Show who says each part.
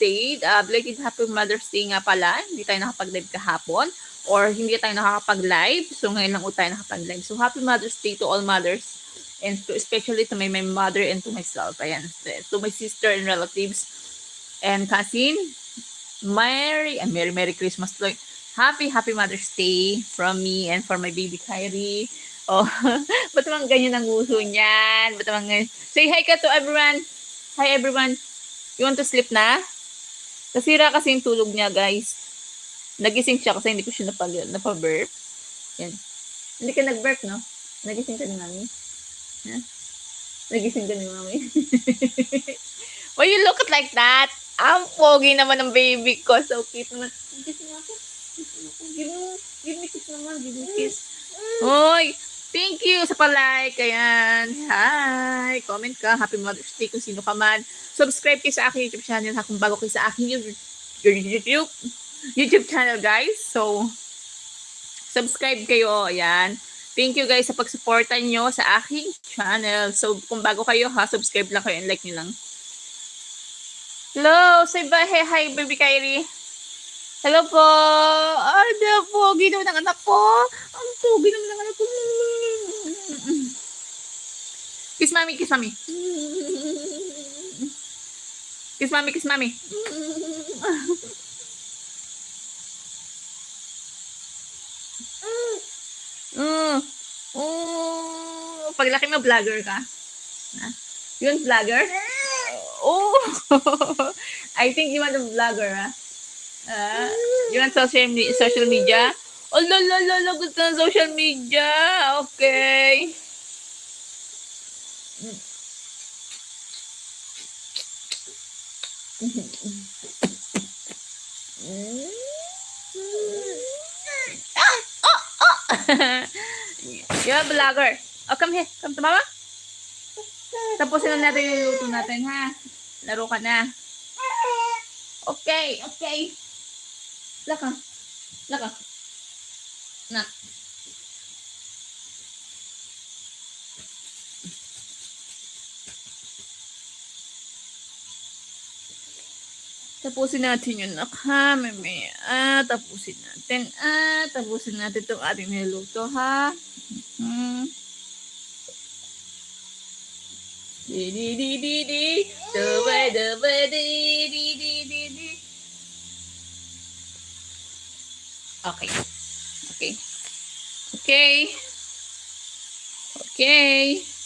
Speaker 1: Day. Uh, belated Happy Mother's Day nga pala. Hindi tayo nakapag-live kahapon or hindi tayo nakakapag-live. So, ngayon lang tayo nakapag-live. So, Happy Mother's Day to all mothers and to, especially to my, my mother and to myself. Ayan. To my sister and relatives and cousin. Merry, and Merry, Merry Christmas. Like, happy, happy Mother's Day from me and for my baby Kyrie. Oh, ba't naman ganyan ang uso niyan? Ba't naman ganyan? Say hi ka to everyone. Hi everyone. You want to sleep na? Nasira kasi yung tulog niya, guys. Nagising siya kasi hindi ko siya napag napaburp. Yan. Hindi ka nag-burp, no? Nagising ka ni mami? Ha? Nagising ka ni mami? Why you look at like that? Ang pogi naman ng baby ko. So cute naman. Mo ako. Give me, give me kiss naman. Give me kiss. Hoy! Thank you sa palike. Ayan. Hi! Comment ka. Happy Mother's Day kung sino ka man. Subscribe kayo sa aking YouTube channel ha kung bago kayo sa aking YouTube, YouTube, YouTube channel guys. So, subscribe kayo. Ayan. Thank you guys sa pagsuporta nyo sa aking channel. So, kung bago kayo ha, subscribe lang kayo and like nyo lang. Hello! Say bye. Hi, baby Kyrie. Hello po! Ay, the pogi naman ng anak ko. Ang pogi naman ng anak ko. Kiss mami, kiss mami. Kiss mami, kiss mami. Mm. Oh, paglaki mo, vlogger ka. Ha? Yun, vlogger? Oh! I think you want a vlogger, ha? Ah, you want social, social media? Oh, la, la, la, gusto ng social media. Okay. Ah! Oh! Oh! You're a vlogger. Oh, come here. Come to mama. Tapusin na natin yung luto natin, ha? Laro ka na. Okay, okay. Laka. Laka. Na. Tapusin natin yun, nak, ha? Meme. Ah, tapusin natin. Ah, tapusin natin itong ating niluto, ha? Hmm. Di di di di di. Daba daba di di di di di. Okay. Okay. Okay. Okay.